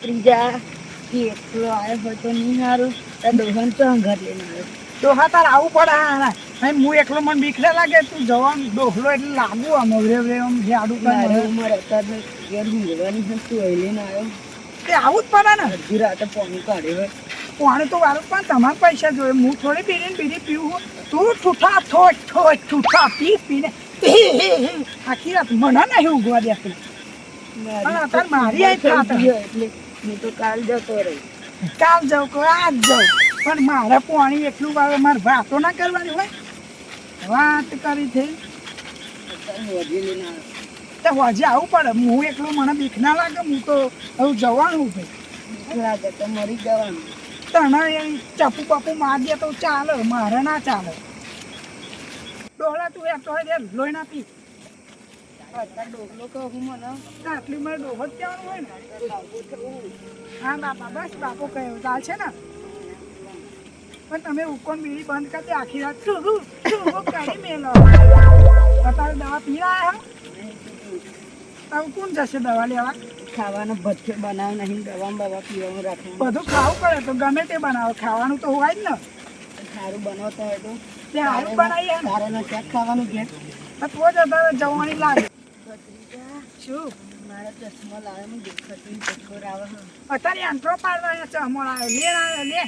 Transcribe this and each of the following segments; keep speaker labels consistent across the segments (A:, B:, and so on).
A: ત્રીજા કે એકલો આવ્યો હોય તો નહીં સારું તાર દોહન તો ઘર લઈને આવ્યો.
B: ડોહા તાર આવું પડે હા અહીં હું એકલો મને બીક લાગે તું જવાનું ડોહલો એટલે લાગુ આમ રે રે આમ જાડું
A: મારે
B: કરે
A: ઉંમર અત્યારે ઘેર ઊંઘવાની છે તું અહીં લઈને આવ્યો.
B: તે આવું જ પડે ને.
A: અડધી રાતે પાણી કાઢે
B: પાણી તો વારું પણ તમારા પૈસા જોઈએ. હું થોડી પીને ને બીડી પીવું. તું ઠૂઠા ઠોઠ ઠોઠ ઠૂઠા પી પીને. આખી રાત મને નહીં ઉગવા દે. મારી.
A: ગયો એટલે હું તો કાલ જતો રહી.
B: કાલ જાઉં કે આજ જાઉં. પણ મારે પાણી એટલું વાવે મારે વાતો ના કરવાની હોય. વાત કરી
A: આવ્યો
B: તો હજી આવું પડે. હું એકલું મને બીક ના લાગે. હું તો હવે જવાનું ભાઈ
A: લાગે તો મરી જવાનું.
B: તને એ ચપ્પુ પપ્પુ મારીએ તો ચાલે. મારે ના ચાલે. ડોળા તું એક તો લોહી ના પી.
A: અત્યારે ડોકલો કહું મને
B: આટલી મારે ડોહો જ કહેવાનું હોય ને હા બાપા બસ બાપુ કહ્યું ચાલશે ને પણ તમે ઉકોન બીડી બંધ કરી આખી રાત શું શું શું કરી મેલો અત્યારે દવા પી રહ્યા હો કોણ જશે દવા લેવા
A: ખાવાનો ભઠ્ઠો બનાવ નહીં દવા બવા પીવાનું રાખવાનું.
B: બધું ખાવું પડે તો ગમે તે બનાવો ખાવાનું તો હોય જ ને.
A: સારું બનાવતો હોય તો
B: સારું બનાવીએ ને.
A: તારે ક્યાંક ખાવાનું કે
B: તો જ જવાની લાગે.
A: ચશ્મા દેખાતી
B: અત્યારે અંતરો પાડવા છે અમોર આવ્યો. આવ્યો લે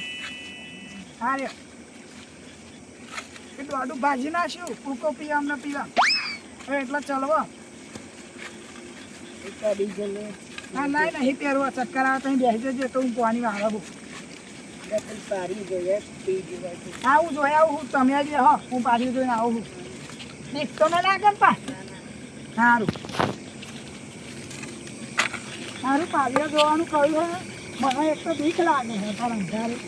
B: હા એ દોડું ભાજી નાખ્યું. કૂકો પીવા અમને પીવા. હવે એટલે ચલવો. નહીં પહેરવા. ચક્કર આવે તો બેસી જજે તો હું પાણી વાળવું હું જોઈ આવું તમે જ હો હું પાછી જોઈને આવું છું દેખ તો ના લાગે ને પા? સારું. સારું પાલિયા જોવાનું કહ્યું હે. મને એક તો બીક લાગે છે અંધારું.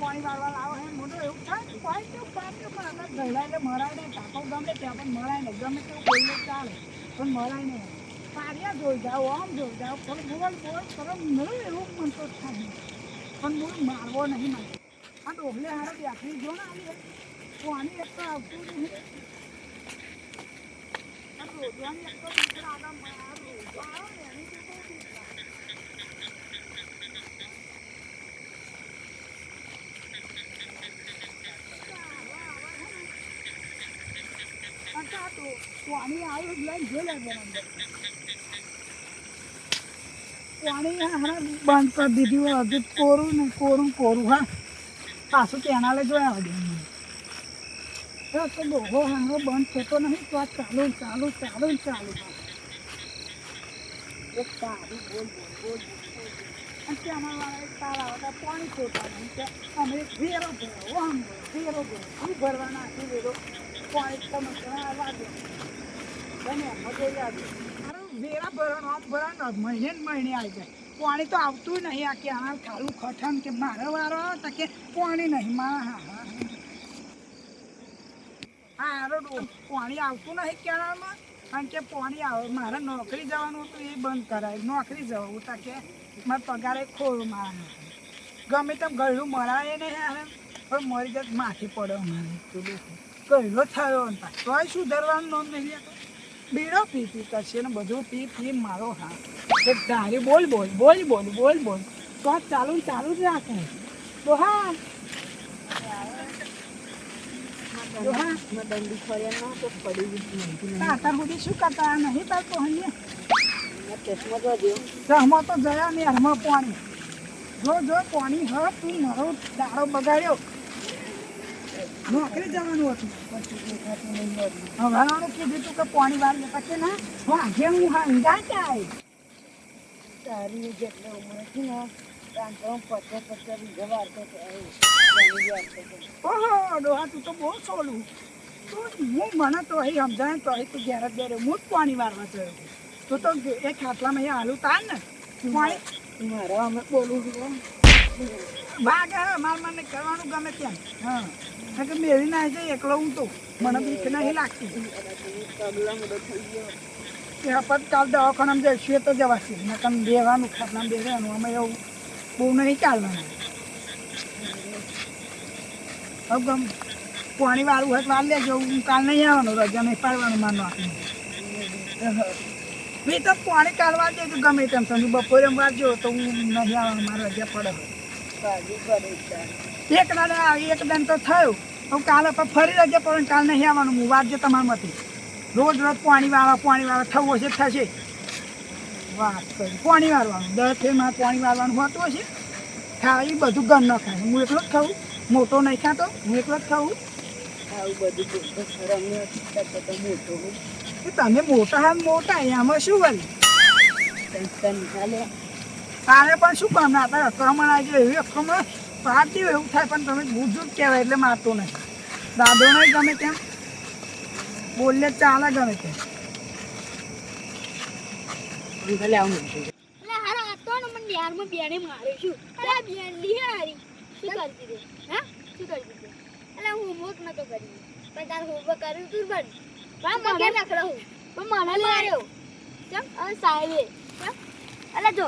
B: પાણી હે. મોટો એવું થાય પાણી કેવું પાણી એટલે મરાય નહીં. તાપો ગમે ત્યાં પણ મરાય નહીં. ગમે તેવું બોલીએ ચાલે, પણ મરાય નહીં. પારિયા જોઈ જાઓ, આમ જોઈ જાઓ. પણ બોલ બોલ કરો મળે એવું મન તો થાય પણ બોલ મારવો નહીં મારે આ ડોગલે હારે બેઠી જો ને આવી પાણી એક તો આવતું લાગે લાગે. પાણી આવ્યું લઈને જોઈ લેજો પાણી હમણાં બંધ કરી દીધું હજુ કોરું ને કોરું કોરું હા પાછું કેનાલે જોયા તો ડોહો હમણાં બંધ થતો નહીં, તો આ ચાલુ ચાલુ ચાલુ ચાલુ. એક તારી બોલ બોલ બોલ. અને કેનાલવાળા એક તાર આવે તો પાણી કે ત્યાં બને વેરા ભરવાનો આમ મહિને મહિને આવી જાય. પાણી તો આવતું નહીં, આ કેનાલ ખાલું ખઠણ કે મારો વારો કે પાણી નહીં, મારા હા. હા હા હારો ડો- પાણી આવતું નહીં કેનાલમાં? કારણ કે પાણી આવે, મારે નોકરી જવાનું હતું, એ બંધ કરાય. નોકરી જવું તા કે મારે પગારે ખોરું મારા ગમે તેમ ગળ્યું મરાય નહીં હારે. પણ મરી જાય માથી પડે અમારે. ગળ્યો થયો હતા. તોય સુધારવાનું નોંધ નહીં લેતો. બીડો પી પી કરશે ને બધું પી પી મારો હા એ ધારી બોલ બોલ બોલ બોલ બોલ બોલ. તો ચાલુ ચાલુ જ રાખે. તો હા તો હા
A: મેં
B: પાણી જો જો પાણી હ તું મારો દાડો બગાડ્યો નોકરી જવાનું હતું કીધું તું કે પાણી વાર પછી ના વાગે હું હંગા જાય
A: તારી જેટલે ઉંમર હતી ને ત્યાં
B: ઓહો ડોહા તું તો બહુ સોલું. તો હું મને તો અહીં સમજાય તો અહીં તું ઘેર જ બેરે. હું જ પાણી મારવા થયો તું તો એ ખાટલામાં અહીંયા હાલું તાર ને. પાણી.
A: મારે અમે બોલું છું
B: વાગે માર મને કરવાનું ગમે ત્યાં. હા. કારણ કે મેળી ના જાય એકલો હું તો. મને બીક નહીં લાગતી. એ આપત કાલ દવાખાનામાં જઈશું એ તો જવાશે. નકમ બેવાનું ખાટલામાં બેસવાનું અમે એવું. નહીં ચાલવાનું હવે પાણી વાળું હોય વાર લેજો. હું કાલ નહીં આવવાનું, રજા નહીં પાડવાનું માનવા મેં તો પાણી કાઢવા દેજો ગમે તેમ. તમે બપોરે વાંચજો તો હું નહીં આવવાનું, મારે રજા પડે. એક દાડે એક દાન તો થયું. તો કાલે પણ ફરી રજા પડે કાલે નહીં આવવાનું. હું વાંચજો તમારા મતે રોજ રોજ પાણી વાળા પાણી વાળા થવું હશે, થશે. વાત કરી. પાણી વાળવાનું. દર ફેર મારે પાણી વાળવાનું હોતું હશે. એ બધું ન ખાય. હું એકલો જ ખાઉં. મોટો નહીં ખાતો. હું એકલો જ ખાઉં.
A: આવું બધું મોટો
B: તમે મોટા હા મોટા. એમાં શું વળી? તારે પણ શું કામ? ના તારે અક્રમણ આવી જાય એવી અક્રમણ પાર્ટી એવું થાય પણ તમે બુજુર્ગ કહેવાય એટલે મારતો નહીં. દાદો નહીં ગમે તેમ. બોલે ચાલે ગમે તેમ.
A: ભલે આવું.
C: એટલે હારા આ તો ને મને બેને માર્યો છું અરે બેન હારી. શું કરતી રે હા? શું કરતી રે એટલે હું હોમવર્ક નતો કરી પણ તાર હોમવર્ક કર્યું તું બન નખડો હું પણ મને માર્યો. ચમ હવે સાહેબે એટલે જો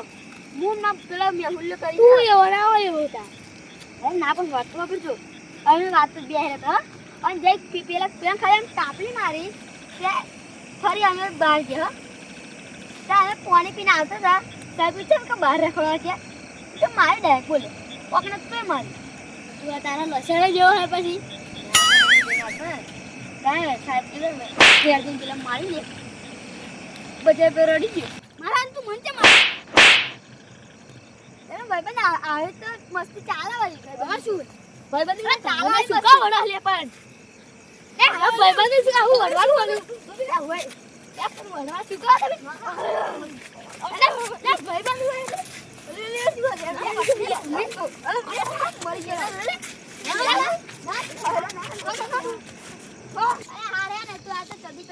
C: હું ના પેલા મેહુલ કરી તું એવો ના હોય એવો તા અરે ના પણ વાત તો વાપરજો. હવે વાત તો બે હતા અને જઈ પેલા પેલા ખાલી તાપલી મારી તે ફરી અમે બહાર ગયા. તારે પાણી પીને આવતા હતા સાહેબ પૂછ્યું કે બહાર રખડવા છે? તો મારે ડાયરેક્ટ બોલે પકડે તો મારી. તું તારા લસણ જેવો હે પછી. કાંઈ સાહેબ મારી દે બજાર રડી ગયો. મારા તું મન છે મારે? એનો ભાઈબંધ આવે તો મસ્તી ચાલે વાળી શું? ભાઈબંધ ચાલે શું? કા વડા લે પણ એ ભાઈબંધ શું? આવું વડવાનું વડું આ હોય એ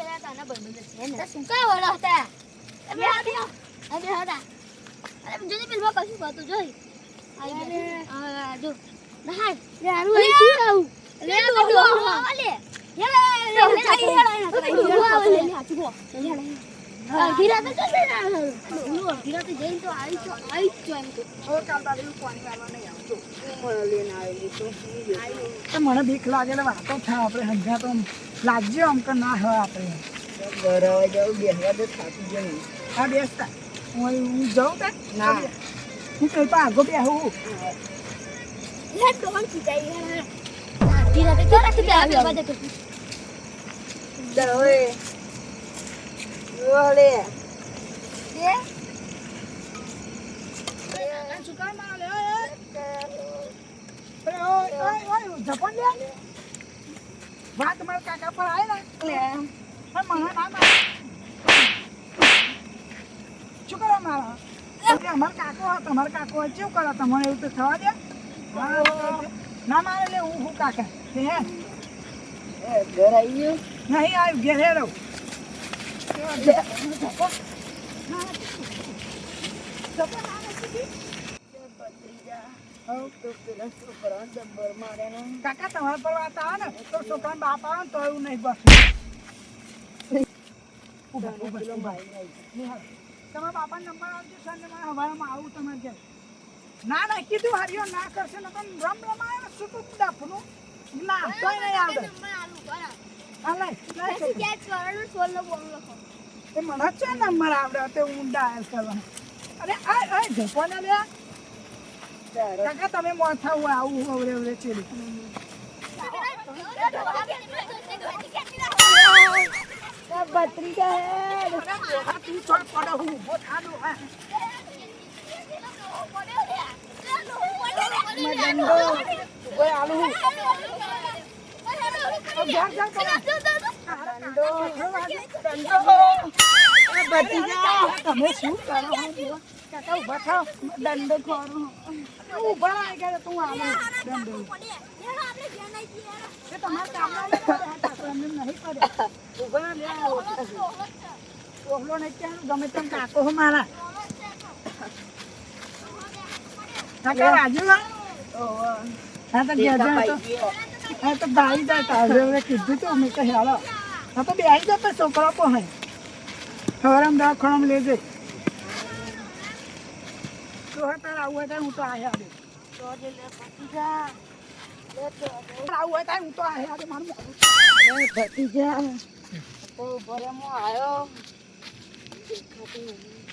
C: પણ વડવા શું કા તમે અરે લે લે લે લે
A: તું મને તો
B: તો બીક લાગે વાતો થાય આપણે સમજ્યા તો લાગજો આમ કે ના હોય આપણે.
A: ઘર જવું બેસવા દે થાકી
B: હા બેસતા. હું હું જાઉં તા
A: ના.
B: હું કઈ આગો બેહું. વાત મારા કાકા પર આવે ને
A: લે
B: પણ મને ના શું કરો મારા એટલે કાકો તમારો કાકો કેવું કરો તમારે એવું તો થવા દે ના મારે લે, હું હું કાકા?
A: ઘર આવી ગયું?
B: નહીં આવ્યું, ઘેરે
A: રહું તો
B: કાકા, તમારા પર વાત આવે ને. તો છોકરા બાપ તો એવું નહીં બસ. તમારા બાપાનો નંબર આવજો સર ને, મારે હવારમાં આવું તમારે ના ના, કીધું હારીઓ ના કરશે ને પણ રમ રમાય છૂટું ડફનું ના કોઈ નહીં આવડે. હા લઈ લઈ છોકરું. એ મને છે નંબર આવડે તે ઊંડા ડાયલ કરવા અરે આ આ જપવાના લે કાકા તમે મોથા હું આવું હવરે અવરે ચેડી.
A: બત્રી હે.
B: પડે તમે શું કરો. કાકા ઊભા થાવ દંડો ખોરો ઊભા આવી ગયા તું આવો તમારા એમને નહીં ઊભા ક્યાં ગમે તેમ કાકો મારા કાકા રાજુ હા તો હા હવે કીધું તો મેં કહે હાલો. હા તો બે આવી પણ છોકરો પણ હે ખવરામ દવા ખોરામ લેજે. તો તાર તારે આવું હોય હું તો
A: તો
B: આવું હોય ત્યારે હું તો આયા દે મારું
A: ભત્રીજા. તો ભરે મો આયો. એવું.